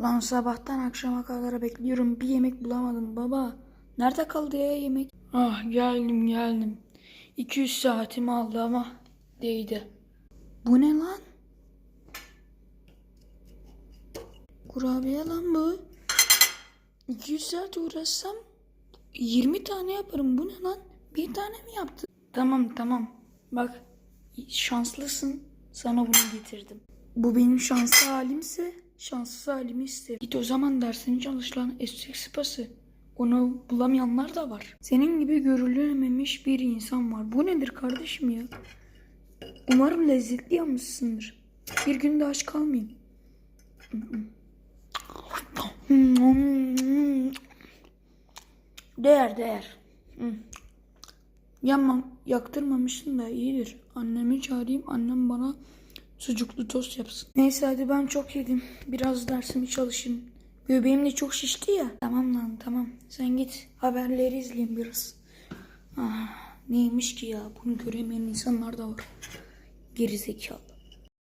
Lan sabahtan akşama kadar bekliyorum bir yemek bulamadım baba. Nerede kaldı ya yemek? Ah geldim geldim. 200 saatimi aldı ama değdi. Bu ne lan? Kurabiye lan bu. 200 saat uğraşsam 20 tane yaparım. Bu ne lan? Bir tane mi yaptı? Tamam tamam. Bak şanslısın. Sana bunu getirdim. Bu benim şanslı halimse şanssız halimi isterim. Git o zaman dersini çalış lan eşek. Onu bulamayanlar da var. Senin gibi görülememiş bir insan var. Bu nedir kardeşim ya? Umarım lezzetli yapmışsındır. Bir gün de aç kalmayayım. Değer değer. Yanmam, yaktırmamışsın da iyidir. Annemi çağırayım, annem bana sucuklu tost yapsın. Neyse hadi ben çok yedim. Biraz dersimi çalışayım. Göbeğim de çok şişti ya. Tamam lan tamam. Sen git haberleri izleyin biraz. Ah, neymiş ki ya bunu göremeyen insanlar da var. Gerizekalı.